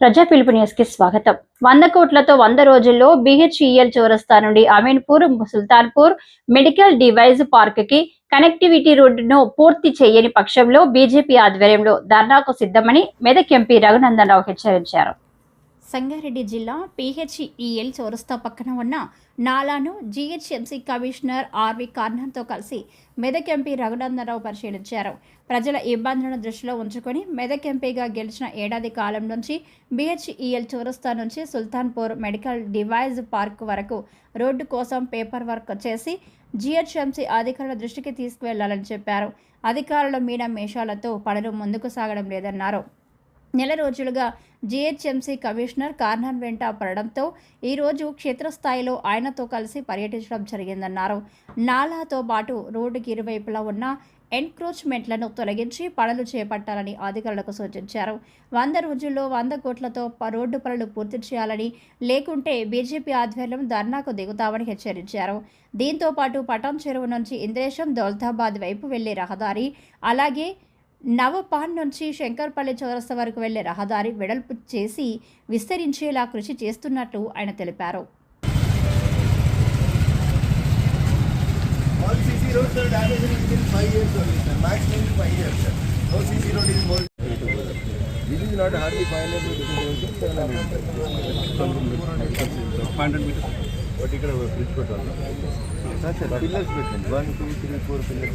ప్రజా పిలుపు న్యూస్కి స్వాగతం. వంద కోట్లతో వంద రోజుల్లో బిహెచ్ఈఎల్ చౌరస్తా నుండి అమీన్పూర్ సుల్తాన్పూర్ మెడికల్ డివైజ్ పార్క్కి కనెక్టివిటీ రోడ్డును పూర్తి చేయని పక్షంలో బీజేపీ ఆధ్వర్యంలో ధర్నాకు సిద్ధమని మెదక్ ఎంపీ రఘునందన్ రావు హెచ్చరించారు. సంగారెడ్డి జిల్లా పిహెచ్ఈఎల్ చౌరస్తా పక్కన ఉన్న నాలాను జీహెచ్ఎంసీ కమిషనర్ ఆర్వి కార్నర్తో కలిసి మెదక్ ఎంపీ రఘునందనరావు పరిశీలించారు. ప్రజల ఇబ్బందులను దృష్టిలో ఉంచుకొని మెదక్ ఎంపీగా గెలిచిన ఏడాది కాలం నుంచి బిహెచ్ఈఎల్ చౌరస్తా నుంచి సుల్తాన్పూర్ మెడికల్ డివైజ్ పార్క్ వరకు రోడ్డు కోసం పేపర్ వర్క్ చేసి జీహెచ్ఎంసీ అధికారుల దృష్టికి తీసుకువెళ్ళాలని చెప్పారు. అధికారుల మీన మేషాలతో పనులు ముందుకు సాగడం లేదన్నారు. నెల రోజులుగా జీహెచ్ఎంసీ కమిషనర్ కార్నర్ వెంట పడడంతో ఈరోజు క్షేత్రస్థాయిలో ఆయనతో కలిసి పర్యటించడం జరిగిందన్నారు. నాలాతో పాటు రోడ్డుకి ఇరువైపులా ఉన్న ఎన్క్రోచ్మెంట్లను తొలగించి పనులు చేపట్టాలని అధికారులకు సూచించారు. వంద రోజుల్లో వంద కోట్లతో రోడ్డు పనులు పూర్తి చేయాలని లేకుంటే బీజేపీ ఆధ్వర్యం ధర్నాకు దిగుతామని హెచ్చరించారు. దీంతో పాటు పటాన్ చెరువు నుంచి ఇంద్రేశం దౌల్తాబాద్ వైపు వెళ్ళే రహదారి అలాగే నవపాన్ నుంచి శంకర్పల్లి చౌరస్త వరకు వెళ్ళే రహదారి వెడల్పు చేసి విస్తరించేలా కృషి చేస్తున్నట్టు ఆయన తెలిపారు.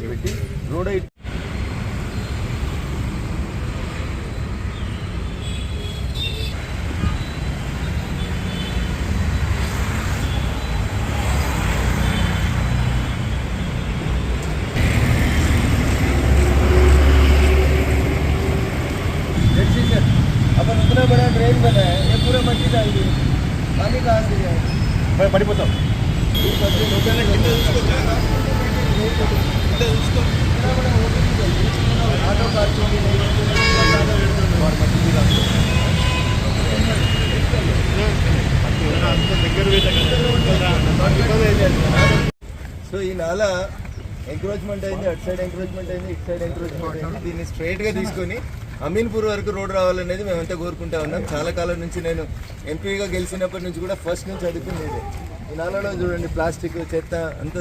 పెట్టి दिन సో ఈ నాల ఎంక్రోచ్మెంట్ అయింది అటు సైడ్ ఎంక్రోచ్మెంట్ అయింది ఇటు సైడ్ ఎంక్రోచ్మెంట్ అయింది. దీన్ని స్ట్రైట్గా తీసుకొని అమీన్పూర్ వరకు రోడ్ రావాలనేది మేమంతా కోరుకుంటా ఉన్నాం. చాలా కాలం నుంచి నేను ఎంపీగా గెలిచినప్పటి నుంచి కూడా ఫస్ట్ నుంచి అడుగుతుంది ఇదే ఈ నాలలో చూడండి ప్లాస్టిక్ చెత్త అంతా.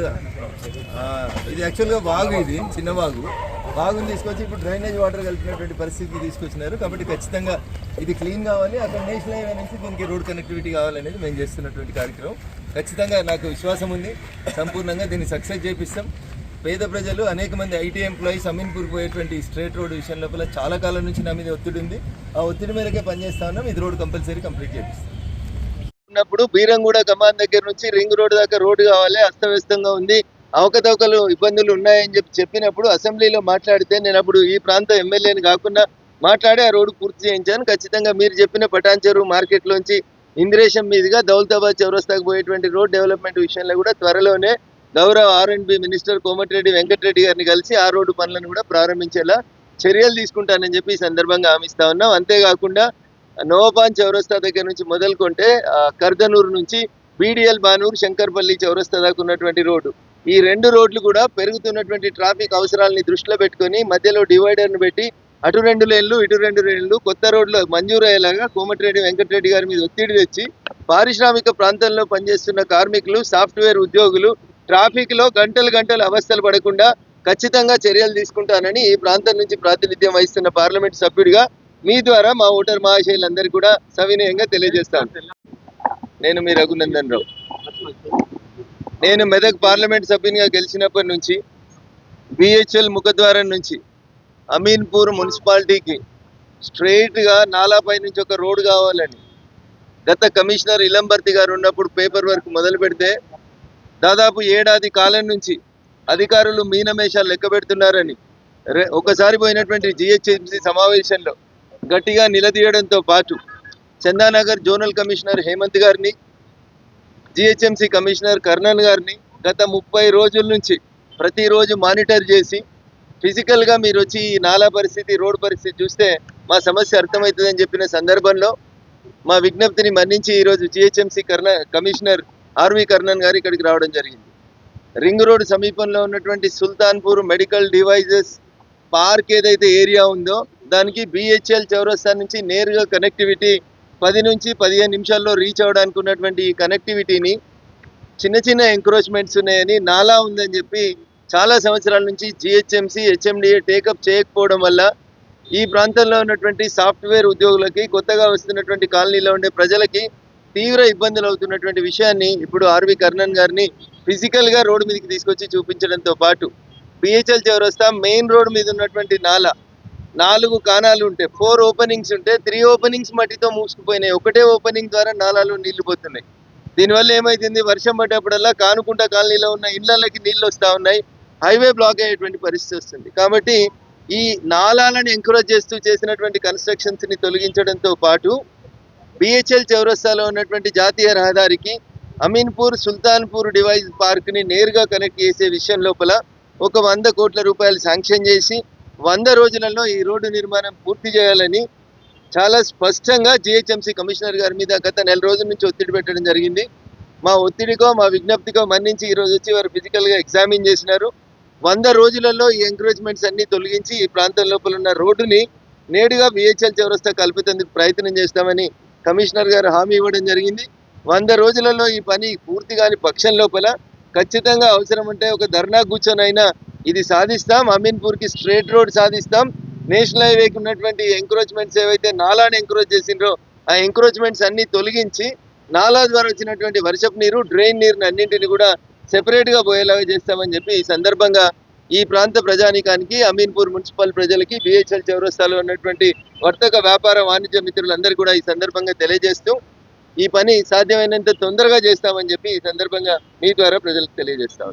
ఇది యాక్చువల్గా వాగు ఇది చిన్న వాగు. వాగుని తీసుకొచ్చి ఇప్పుడు డ్రైనేజ్ వాటర్ కలిపినటువంటి పరిస్థితికి తీసుకొచ్చినారు. కాబట్టి ఖచ్చితంగా ఇది క్లీన్ కావాలి. అక్కడ నేషనల్ హైవే నుంచి దీనికి రోడ్ కనెక్టివిటీ కావాలనేది మేము చేస్తున్నటువంటి కార్యక్రమం. ఖచ్చితంగా నాకు విశ్వాసం ఉంది. సంపూర్ణంగా దీన్ని సక్సెస్ చేపిస్తాం. పేద ప్రజలు అనేక మంది ఐటీ ఎంప్లాయీస్ అమీన్పూర్ పోయేటువంటి స్ట్రేట్ రోడ్ విషయం లోపల చాలా కాలం నుంచి నా మీద ఒత్తిడి ఉంది. ఆ ఒత్తిడి మేరకే పనిచేస్తా ఉన్నాం. ఇది రోడ్ కంపల్సరీ కంప్లీట్ చేపిస్తాం. ఉన్నప్పుడు బీరంగూడ కమాన్ దగ్గర నుంచి రింగ్ రోడ్ దాకా రోడ్డు కావాలి అస్తవ్యస్తంగా ఉంది. అవకతవకలు ఇబ్బందులు ఉన్నాయని చెప్పి చెప్పినప్పుడు అసెంబ్లీలో మాట్లాడితే నేను అప్పుడు ఈ ప్రాంత ఎమ్మెల్యేని కాకుండా మాట్లాడి ఆ రోడ్డు పూర్తి చేయించాను. ఖచ్చితంగా మీరు చెప్పిన పటాన్ చెరువు మార్కెట్లోంచి ఇంద్రేశం మీదుగా దౌలతాబాద్ చౌరస్తాకు పోయేటువంటి రోడ్ డెవలప్మెంట్ విషయంలో కూడా త్వరలోనే గౌరవ R and B minister Komatireddy Venkatareddy గారిని కలిసి ఆ రోడ్డు పనులను కూడా ప్రారంభించేలా చర్యలు తీసుకుంటానని చెప్పి ఈ సందర్భంగా హామీస్తా ఉన్నాం. అంతేకాకుండా నోవాపాన్ చౌరస్తా దగ్గర నుంచి మొదలుకుంటే కర్దనూరు నుంచి బీడిఎల్ బానూరు శంకర్పల్లి చౌరస్తా దాకా ఉన్నటువంటి రోడ్డు. ఈ రెండు రోడ్లు కూడా పెరుగుతున్నటువంటి ట్రాఫిక్ అవసరాలని దృష్టిలో పెట్టుకొని మధ్యలో డివైడర్ను పెట్టి అటు రెండు లేన్లు ఇటు రెండు లేన్లు కొత్త రోడ్లు మంజూరు అయ్యేలాగా కోమటిరెడ్డి వెంకటరెడ్డి గారి మీద ఒత్తిడి తెచ్చి పారిశ్రామిక ప్రాంతంలో పనిచేస్తున్న కార్మికులు సాఫ్ట్వేర్ ఉద్యోగులు ట్రాఫిక్లో గంటలు గంటలు అవస్థలు పడకుండా ఖచ్చితంగా చర్యలు తీసుకుంటానని ఈ ప్రాంతం నుంచి ప్రాతినిధ్యం వహిస్తున్న పార్లమెంట్ సభ్యుడిగా మీ ద్వారా మా ఓటర్ మహాశయులందరికీ కూడా సవినయంగా తెలియజేస్తాను. నేను మీ రఘునందన్ రావు. నేను మెదక్ పార్లమెంట్ సభ్యునిగా గెలిచినప్పటి నుంచి బిహెచ్ఎల్ ముఖద్వారం నుంచి అమీన్పూర్ మున్సిపాలిటీకి స్ట్రైట్గా నాలాపై నుంచి ఒక రోడ్డు కావాలని గత కమిషనర్ ఇలంబర్తి గారు ఉన్నప్పుడు పేపర్ వర్క్ మొదలు పెడితే దాదాపు ఏడాది కాలం నుంచి అధికారులు మీనమేషాలు లెక్క పెడుతున్నారని ఒకసారి పోయినటువంటి జిహెచ్ఎంసీ సమావేశంలో గట్టిగా నిలదీయడంతో పాటు చందానగర్ జోనల్ కమిషనర్ హేమంత్ గారిని జిహెచ్ఎంసీ కమిషనర్ కర్ణన్ గారిని గత ముప్పై రోజుల నుంచి ప్రతిరోజు మానిటర్ చేసి ఫిజికల్గా మీరు వచ్చి ఈ నాలా పరిస్థితి రోడ్ పరిస్థితి చూస్తే మా సమస్య అర్థమవుతుందని చెప్పిన సందర్భంలో మా విజ్ఞప్తిని మన్నించి ఈరోజు GHMC Karna commissioner RV Karnan గారు ఇక్కడికి రావడం జరిగింది. రింగ్ రోడ్ సమీపంలో ఉన్నటువంటి సుల్తాన్పూర్ మెడికల్ డివైజెస్ పార్క్ ఏదైతే ఏరియా ఉందో దానికి బిహెచ్ఎల్ చౌరస్తా నుంచి నేరుగా కనెక్టివిటీ పది నుంచి పదిహేను నిమిషాల్లో రీచ్ అవ్వడానికి ఉన్నటువంటి ఈ కనెక్టివిటీని చిన్న చిన్న ఎంక్రోచ్మెంట్స్ ఉన్నాయని నాలా ఉందని చెప్పి చాలా సంవత్సరాల నుంచి జిహెచ్ఎంసీ హెచ్ఎండిఏ టేకప్ చేయకపోవడం వల్ల ఈ ప్రాంతంలో ఉన్నటువంటి సాఫ్ట్వేర్ ఉద్యోగులకి కొత్తగా వస్తున్నటువంటి కాలనీలో ఉండే ప్రజలకి తీవ్ర ఇబ్బందులు అవుతున్నటువంటి విషయాన్ని ఇప్పుడు ఆర్వి కర్ణన్ గారిని ఫిజికల్గా రోడ్డు మీదకి తీసుకొచ్చి చూపించడంతో పాటు బిహెచ్ఎల్ చౌరస్తా మెయిన్ రోడ్ మీద ఉన్నటువంటి నాల నాలుగు కానాలు ఉంటాయి ఫోర్ ఓపెనింగ్స్ ఉంటే త్రీ ఓపెనింగ్స్ మట్టితో మూసుకుపోయినాయి. ఒకటే ఓపెనింగ్ ద్వారా నాలాలు నీళ్ళు పోతున్నాయి. దీనివల్ల ఏమైతుంది? వర్షం పడ్డప్పుడల్లా కానుకుంట కాలనీలో ఉన్న ఇళ్ళకి నీళ్ళు వస్తూ ఉన్నాయి. హైవే బ్లాక్ అయ్యేటువంటి పరిస్థితి వస్తుంది. కాబట్టి ఈ నాలాలను ఎంకరేజ్ చేస్తూ చేసినటువంటి కన్స్ట్రక్షన్స్ని తొలగించడంతో పాటు బిహెచ్ఎల్ చౌరస్తాలో ఉన్నటువంటి జాతీయ రహదారికి అమీన్పూర్ సుల్తాన్పూర్ డివైస్ పార్క్ని నేరుగా కనెక్ట్ చేసే విషయం లోపల ఒక వంద కోట్ల రూపాయలు శాంక్షన్ చేసి వంద రోజులలో ఈ రోడ్డు నిర్మాణం పూర్తి చేయాలని చాలా స్పష్టంగా జిహెచ్ఎంసీ కమిషనర్ గారి మీద గత నెల రోజుల నుంచి ఒత్తిడి పెట్టడం జరిగింది. మా ఒత్తిడికో మా విజ్ఞప్తికో మన్నించి ఈరోజు వచ్చి వారు ఫిజికల్గా ఎగ్జామిన్ చేసినారు. వంద రోజులలో ఈ ఎంకరేజ్మెంట్స్ అన్నీ తొలగించి ఈ ప్రాంతం లోపల ఉన్న రోడ్డుని నేడుగా బిహెచ్ఎల్ చౌరస్తా కల్పితేందుకు ప్రయత్నం చేస్తామని కమిషనర్ గారు హామీ ఇవ్వడం జరిగింది. వంద రోజులలో ఈ పని పూర్తి కాని పక్షం లోపల ఖచ్చితంగా అవసరం ఉంటే ఒక ధర్నా కూర్చొనైనా ఇది సాధిస్తాం. అమీన్పూర్కి స్ట్రేట్ రోడ్ సాధిస్తాం. నేషనల్ హైవేకి ఉన్నటువంటి ఎంక్రోచ్మెంట్స్ ఏవైతే నాలాని ఎంక్రోచ్ చేసిండ్రో ఆ ఎంక్రోచ్మెంట్స్ అన్నీ తొలగించి నాలా ద్వారా వచ్చినటువంటి వర్షపు నీరు డ్రైన్ నీరుని అన్నింటిని కూడా సెపరేట్గా పోయేలాగా చేస్తామని చెప్పి ఈ సందర్భంగా ఈ ప్రాంత ప్రజానికానికి అమీన్పూర్ మున్సిపల్ ప్రజలకి బిహెచ్ఎల్ చౌరస్తాలో ఉన్నటువంటి వర్తక వ్యాపార వాణిజ్య మిత్రులందరూ కూడా ఈ సందర్భంగా తెలియజేస్తూ ఈ పని సాధ్యమైనంత తొందరగా చేస్తామని చెప్పి ఈ సందర్భంగా మీ ద్వారా ప్రజలకు తెలియజేస్తాం